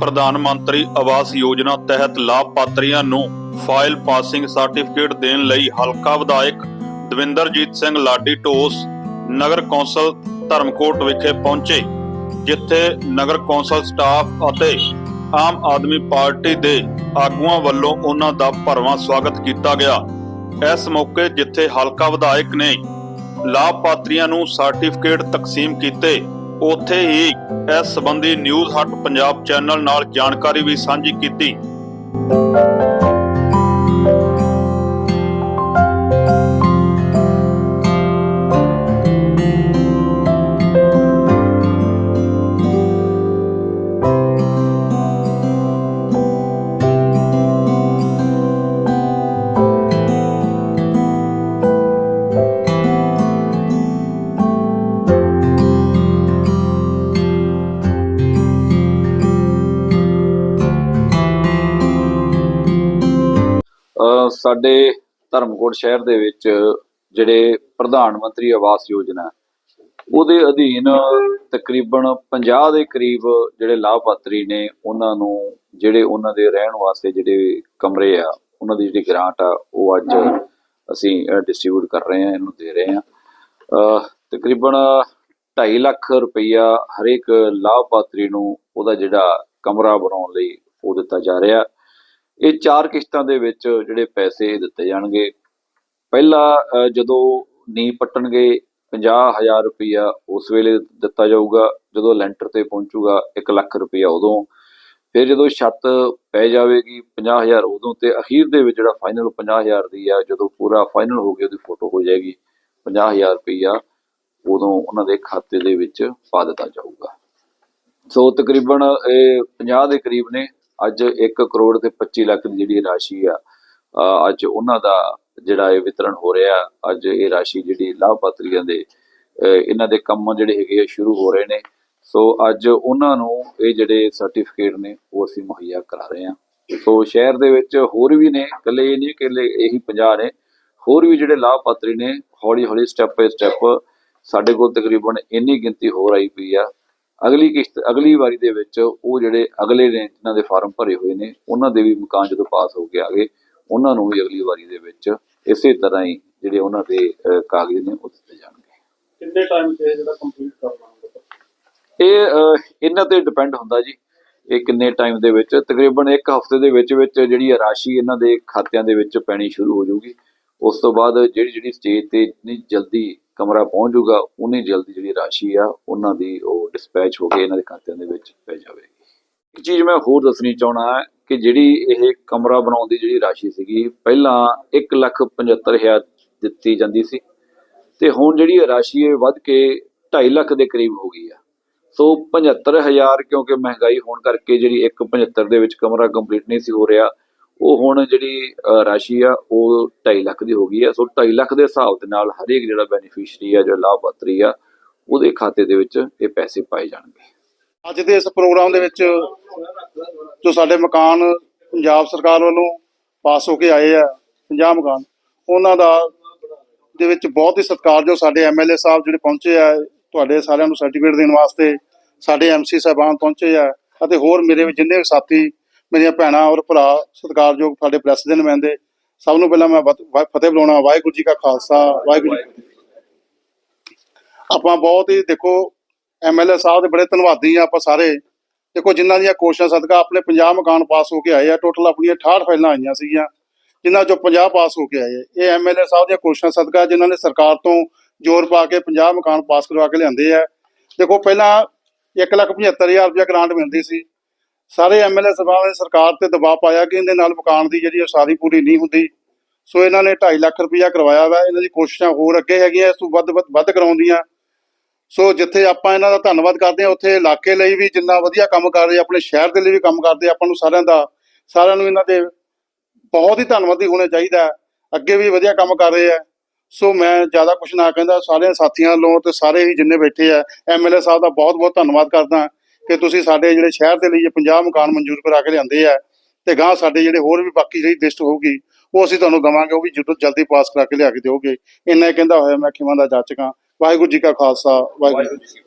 ਪ੍ਰਧਾਨ ਮੰਤਰੀ ਆਵਾਸ ਯੋਜਨਾ ਤਹਿਤ ਲਾਭਪਾਤਰੀਆਂ ਨੂੰ ਫਾਈਲ ਪਾਸਿੰਗ ਸਰਟੀਫਿਕੇਟ ਦੇਣ ਲਈ ਹਲਕਾ ਵਿਧਾਇਕ ਦਵਿੰਦਰਜੀਤ ਸਿੰਘ ਲਾਡੀ ਢੋਸ ਨਗਰ ਕੌਂਸਲ ਧਰਮਕੋਟ ਵਿਖੇ ਪਹੁੰਚੇ, ਜਿੱਥੇ ਨਗਰ ਕੌਂਸਲ ਸਟਾਫ ਅਤੇ ਆਮ ਆਦਮੀ ਪਾਰਟੀ ਦੇ ਆਗੂਆਂ ਵੱਲੋਂ ਉਹਨਾਂ ਦਾ ਭਰਵਾਂ ਸਵਾਗਤ ਕੀਤਾ ਗਿਆ। ਇਸ ਮੌਕੇ ਜਿੱਥੇ ਹਲਕਾ ਵਿਧਾਇਕ ਨੇ ਲਾਭਪਾਤਰੀਆਂ ਨੂੰ ਸਰਟੀਫਿਕੇਟ ਤਕਸੀਮ ਕੀਤੇ। ਉੱਥੇ ਹੀ ਇਸ ਸੰਬੰਧੀ ਨਿਊਜ਼ ਹੱਟ ਪੰਜਾਬ ਚੈਨਲ ਨਾਲ ਜਾਣਕਾਰੀ ਵੀ ਸਾਂਝੀ ਕੀਤੀ। ਸਾਡੇ ਧਰਮਕੋਟ ਸ਼ਹਿਰ ਦੇ ਵਿੱਚ ਜਿਹੜੇ ਪ੍ਰਧਾਨ ਮੰਤਰੀ ਆਵਾਸ ਯੋਜਨਾ ਉਹਦੇ ਅਧੀਨ ਤਕਰੀਬਨ 50 ਦੇ ਕਰੀਬ ਜਿਹੜੇ ਲਾਭਪਾਤਰੀ ਨੇ ਉਹਨਾਂ ਨੂੰ ਜਿਹੜੇ ਉਹਨਾਂ ਦੇ ਰਹਿਣ ਵਾਸਤੇ ਜਿਹੜੇ ਕਮਰੇ ਆ, ਉਹਨਾਂ ਦੀ ਜਿਹੜੀ ਗ੍ਰਾਂਟ ਆ, ਉਹ ਅੱਜ ਅਸੀਂ ਡਿਸਟ੍ਰੀਬਿਊਟ ਕਰ ਰਹੇ ਹਾਂ, ਇਹਨੂੰ ਦੇ ਰਹੇ ਹਾਂ। ਤਕਰੀਬਨ 2.5 ਲੱਖ ਰੁਪਈਆ ਹਰੇਕ ਲਾਭਪਾਤਰੀ ਨੂੰ ਉਹਦਾ ਜਿਹੜਾ ਕਮਰਾ ਬਣਾਉਣ ਲਈ ਉਹ ਦਿੱਤਾ ਜਾ ਰਿਹਾ। ਇਹ ਚਾਰ ਕਿਸ਼ਤਾਂ ਦੇ ਵਿੱਚ ਜਿਹੜੇ ਪੈਸੇ ਦਿੱਤੇ ਜਾਣਗੇ। ਪਹਿਲਾ ਜਦੋਂ ਨੀਂਹ ਪੱਟਣਗੇ 50000 ਰੁਪਇਆ ਉਸ ਵੇਲੇ ਦਿੱਤਾ ਜਾਊਗਾ। ਜਦੋਂ ਲੈਂਟਰ ਤੇ ਪਹੁੰਚੂਗਾ 1 ਲੱਖ ਰੁਪਇਆ ਉਦੋਂ। ਫਿਰ ਜਦੋਂ ਛੱਤ ਪੈ ਜਾਵੇਗੀ 50000 ਉਦੋਂ ਤੇ ਅਖੀਰ ਦੇ ਵਿੱਚ ਜਿਹੜਾ ਫਾਈਨਲ 50000 ਦੀ ਆ, ਜਦੋਂ ਪੂਰਾ ਫਾਈਨਲ ਹੋ ਗਿਆ, ਉਹਦੀ ਫੋਟੋ ਹੋ ਜਾਏਗੀ। 50000 ਰੁਪਇਆ ਉਦੋਂ ਉਹਨਾਂ ਦੇ ਖਾਤੇ ਦੇ ਵਿੱਚ ਪਾ ਦਿੱਤਾ ਜਾਊਗਾ। ਸੋ ਤਕਰੀਬਨ, ਇਹ 50 ਦੇ ਕਰੀਬ ਨੇ। ਅੱਜ 1 ਕਰੋੜ ਤੇ 25 ਲੱਖ ਦੀ ਜਿਹੜੀ ਰਾਸ਼ੀ ਆ ਅੱਜ ਉਹਨਾਂ ਦਾ ਜਿਹੜਾ ਇਹ ਵਿਤਰਨ ਹੋ ਰਿਹਾ, ਅੱਜ ਇਹ ਰਾਸ਼ੀ ਜਿਹੜੀ ਲਾਭਪਾਤਰੀਆਂ ਦੇ ਇਹਨਾਂ ਦੇ ਕੰਮ ਜਿਹੜੇ ਹੈਗੇ ਆ, ਸ਼ੁਰੂ ਹੋ ਰਹੇ ਨੇ। ਸੋ ਅੱਜ ਉਹਨਾਂ ਨੂੰ ਇਹ ਜਿਹੜੇ ਸਰਟੀਫਿਕੇਟ ਨੇ, ਉਹ ਅਸੀਂ ਮੁਹੱਈਆ ਕਰਾ ਰਹੇ ਹਾਂ। ਸੋ ਸ਼ਹਿਰ ਦੇ ਵਿੱਚ ਹੋਰ ਵੀ ਨੇ, ਇਕੱਲੇ ਇਹ ਨਹੀਂ ਕਿ ਇਹੀ 50 ਨੇ, ਹੋਰ ਵੀ ਜਿਹੜੇ ਲਾਭਪਾਤਰੀ ਨੇ ਹੌਲੀ ਹੌਲੀ ਸਟੈਪ ਬਾਈ ਸਟੈਪ ਸਾਡੇ ਕੋਲ ਤਕਰੀਬਨ ਇੰਨੀ ਗਿਣਤੀ ਹੋਰ ਆਈ ਪਈ ਆ। ਅਗਲੀ ਕਿਸ਼ਤ ਅਗਲੀ ਵਾਰੀ ਦੇ ਵਿੱਚ ਉਹ ਜਿਹੜੇ ਅਗਲੇ ਨੇ ਜਿਨ੍ਹਾਂ ਦੇ ਫਾਰਮ ਭਰੇ ਹੋਏ ਨੇ ਉਹਨਾਂ ਦੇ ਵੀ ਮਕਾਨ ਜਦੋਂ ਪਾਸ ਹੋ ਕੇ ਆਗੇ ਉਹਨਾਂ ਨੂੰ ਵੀ ਅਗਲੀ ਵਾਰੀ ਦੇ ਵਿੱਚ ਇਸੇ ਤਰ੍ਹਾਂ ਹੀ ਜਿਹੜੇ ਉਹਨਾਂ ਦੇ ਕਾਗਜ਼ ਨੇ ਉਹ ਦਿੱਤੇ ਜਾਣਗੇ। ਕਿੰਨੇ ਟਾਈਮ ਤੇ ਜਿਹੜਾ ਕੰਪਲੀਟ ਕਰਨਾ ਇਹ ਇਹਨਾਂ ਤੇ ਡਿਪੈਂਡ ਹੁੰਦਾ ਜੀ। ਇਹ ਕਿੰਨੇ ਟਾਈਮ ਦੇ ਵਿੱਚ? ਤਕਰੀਬਨ ਇੱਕ ਹਫ਼ਤੇ ਦੇ ਵਿੱਚ ਵਿੱਚ ਜਿਹੜੀ ਰਾਸ਼ੀ ਇਹਨਾਂ ਦੇ ਖਾਤਿਆਂ ਦੇ ਵਿੱਚ ਪੈਣੀ ਸ਼ੁਰੂ ਹੋ ਜਾਊਗੀ। ਉਸ ਤੋਂ ਬਾਅਦ ਜਿਹੜੀ ਜਿਹੜੀ ਸਟੇਜ ਤੇ ਜਿੰਨੀ ਜਲਦੀ ਕਮਰਾ ਪਹੁੰਚ ਜਾਊਗਾ ਉਨੀ ਜਲਦੀ ਜਿਹੜੀ ਰਾਸ਼ੀ ਆ, ਉਹਨਾਂ ਦੀ ਉਹ ਡਿਸਪੈਚ ਹੋ ਕੇ ਇਹਨਾਂ ਦੇ ਖਾਤਿਆਂ ਦੇ ਵਿੱਚ ਪੈ ਜਾਵੇਗੀ। ਇੱਕ ਚੀਜ਼ ਮੈਂ ਹੋਰ ਦੱਸਣੀ ਚਾਹਣਾ ਕਿ ਜਿਹੜੀ ਇਹ ਕਮਰਾ ਬਣਾਉਣ ਦੀ ਜਿਹੜੀ ਰਾਸ਼ੀ ਸੀਗੀ, ਪਹਿਲਾਂ 175000 ਦਿੱਤੀ ਜਾਂਦੀ ਸੀ ਤੇ ਹੁਣ ਜਿਹੜੀ ਰਾਸ਼ੀ ਹੈ ਵੱਧ ਕੇ 2.5 ਲੱਖ ਦੇ ਕਰੀਬ ਹੋ ਗਈ ਆ। ਸੋ 75000 ਕਿਉਂਕਿ ਮਹਿੰਗਾਈ ਹੋਣ ਕਰਕੇ ਜਿਹੜੀ 175 ਦੇ ਵਿੱਚ ਕਮਰਾ ਕੰਪਲੀਟ ਨਹੀਂ ਸੀ ਹੋ ਰਿਹਾ ਉਹ ਹੁਣ ਜਿਹੜੀ ਰਾਸ਼ੀ ਆ, ਉਹ 2.5 ਲੱਖ ਦੀ ਹੋ ਗਈ ਆ। ਸੋ 2.5 ਲੱਖ ਦੇ ਹਿਸਾਬ ਦੇ ਨਾਲ ਹਰੇਕ ਜਿਹੜਾ ਬੈਨੀਫੀਸ਼ੀਅਰੀ ਆ, ਜਿਹੜਾ ਲਾਭਪਾਤਰੀ ਆ, ਉਹਦੇ ਖਾਤੇ ਦੇ ਵਿੱਚ ਇਹ ਪੈਸੇ ਪਾਏ ਜਾਣਗੇ। ਅੱਜ ਦੇ ਇਸ ਪ੍ਰੋਗਰਾਮ ਦੇ ਵਿੱਚ ਜੋ ਸਾਡੇ ਮਕਾਨ ਪੰਜਾਬ ਸਰਕਾਰ ਵੱਲੋਂ ਪਾਸ ਹੋ ਕੇ ਆਏ ਆ 50 ਮਕਾਨ, ਉਹਨਾਂ ਦਾ ਦੇ ਵਿੱਚ ਬਹੁਤ ਹੀ ਸਤਿਕਾਰਯੋਗ ਸਾਡੇ ਐਮਐਲਏ ਸਾਹਿਬ ਜਿਹੜੇ ਪਹੁੰਚੇ ਆ, ਤੁਹਾਡੇ ਸਾਰਿਆਂ ਨੂੰ ਸਰਟੀਫਿਕੇਟ ਦੇਣ ਵਾਸਤੇ ਸਾਡੇ ਐਮਸੀ ਸਾਹਿਬਾਨ ਪਹੁੰਚੇ ਆ, ਅਤੇ ਹੋਰ ਮੇਰੇ ਵੀ ਜਿੰਨੇ ਵੀ ਸਾਥੀ ਮੇਰੀਆਂ ਭੈਣਾਂ ਔਰ ਭਰਾ, ਸਤਿਕਾਰਯੋਗ ਸਾਡੇ ਪ੍ਰੈਸ ਦੇ ਨੁਮਾਇੰਦੇ ਸਭ ਨੂੰ ਪਹਿਲਾਂ ਮੈਂ ਫਤਿਹ ਬੁਲਾਉਣਾ, ਵਾਹਿਗੁਰੂ ਜੀ ਕਾ ਖਾਲਸਾ, ਵਾਹਿਗੁਰੂ ਜੀ ਆਪਾਂ ਬਹੁਤ ਹੀ ਦੇਖੋ ਐਮਐਲਏ ਸਾਹਿਬ ਦੇ ਬੜੇ ਧੰਨਵਾਦੀ ਆ ਆਪਾਂ ਸਾਰੇ। ਦੇਖੋ, ਜਿਨ੍ਹਾਂ ਦੀਆਂ ਕੋਸ਼ਿਸ਼ਾਂ ਸਦਕਾ ਆਪਣੇ 50 ਮਕਾਨ ਪਾਸ ਹੋ ਕੇ ਆਏ ਆ, ਟੋਟਲ ਆਪਣੀਆਂ 68 ਫਾਈਲਾਂ ਆਈਆਂ ਸੀਗੀਆਂ, ਜਿਨ੍ਹਾਂ ਚੋਂ 50 ਪਾਸ ਹੋ ਕੇ ਆਏ ਆ। ਇਹ ਐਮਐਲਏ ਸਾਹਿਬ ਦੀਆਂ ਕੋਸ਼ਿਸ਼ਾਂ ਸਦਕਾ ਜਿਨ੍ਹਾਂ ਨੇ ਸਰਕਾਰ ਤੋਂ ਜ਼ੋਰ ਪਾ ਕੇ 50 ਮਕਾਨ ਪਾਸ ਕਰਵਾ ਕੇ ਲਿਆਂਦੇ ਆ। ਦੇਖੋ, ਪਹਿਲਾਂ 175000 ਰੁਪਏ ਗ੍ਰਾਂਟ ਮਿਲਦੀ ਸੀ। ਸਾਰੇ ਐਮਐਲਏ ਸਾਹਿਬਾਨ ਨੇ ਸਰਕਾਰ ਤੇ ਦਬਾਅ ਪਾਇਆ ਕਿ ਇਹਦੇ ਨਾਲ ਮਕਾਨ ਦੀ ਜਿਹੜੀ ਉਸਾਰੀ ਪੂਰੀ ਨਹੀਂ ਹੁੰਦੀ। ਸੋ ਇਹਨਾਂ ਨੇ 2.5 ਲੱਖ ਰੁਪਇਆ ਕਰਵਾਇਆ ਵਾ। ਇਹਨਾਂ ਦੀ ਕੋਸ਼ਿਸ਼ਾਂ ਹੋਰ ਅੱਗੇ ਹੈਗੀਆਂ, ਇਸ ਤੋਂ ਵੱਧ ਵੱਧ- ਵੱਧ ਕਰਾਉਣ ਦੀਆਂ ਸੋ ਜਿੱਥੇ ਆਪਾਂ ਇਹਨਾਂ ਦਾ ਧੰਨਵਾਦ ਕਰਦੇ ਹਾਂ, ਉੱਥੇ ਇਲਾਕੇ ਲਈ ਵੀ ਜਿੰਨਾ ਵਧੀਆ ਕੰਮ ਕਰ ਰਹੇ ਆਪਣੇ ਸ਼ਹਿਰ ਦੇ ਲਈ ਵੀ ਕੰਮ ਕਰਦੇ ਆਪਾਂ ਨੂੰ ਸਾਰਿਆਂ ਦਾ। ਸਾਰਿਆਂ ਨੂੰ ਇਹਨਾਂ ਦੇ ਬਹੁਤ ਹੀ ਧੰਨਵਾਦੀ ਹੋਣਾ ਚਾਹੀਦਾ ਅੱਗੇ ਵੀ ਵਧੀਆ ਕੰਮ ਕਰ ਰਹੇ ਆ। ਸੋ ਮੈਂ ਜ਼ਿਆਦਾ ਕੁਝ ਨਾ ਕਹਿੰਦਾ, ਸਾਰਿਆਂ ਸਾਥੀਆਂ ਵੱਲੋਂ ਤੇ ਸਾਰੇ ਹੀ ਜਿੰਨੇ ਬੈਠੇ ਆ ਐਮਐਲਏ ਸਾਹਿਬ ਦਾ ਬਹੁਤ ਬਹੁਤ ਧੰਨਵਾਦ ਕਰਦਾ। ਕਿ ਤੁਸੀਂ ਸਾਡੇ ਜਿਹੜੇ ਸ਼ਹਿਰ ਦੇ ਲਈ ਇਹ 50 ਮਕਾਨ ਮਨਜ਼ੂਰ ਕਰਾ ਕੇ ਲਿਆਂਦੇ ਆ ਤੇ ਗਾਂ ਸਾਡੇ ਜਿਹੜੇ ਹੋਰ ਵੀ ਬਾਕੀ ਜਿਹੜੀ ਲਿਸਟ ਹੋਊਗੀ, ਉਹ ਅਸੀਂ ਤੁਹਾਨੂੰ ਦਵਾਂਗੇ, ਉਹ ਵੀ ਜਦੋਂ ਜਲਦੀ ਪਾਸ ਕਰਾ ਕੇ ਲਿਆ ਕੇ ਦਿਓਗੇ। ਇੰਨਾ ਹੀ ਕਹਿੰਦਾ ਹੋਇਆ, ਮੈਂ ਖਿਮਾ ਦਾ ਜਾਚਕਾਂ ਵਾਹਿਗੁਰੂ ਜੀ ਕਾ ਖਾਲਸਾ, ਵਾਹਿਗੁਰੂ ਜੀ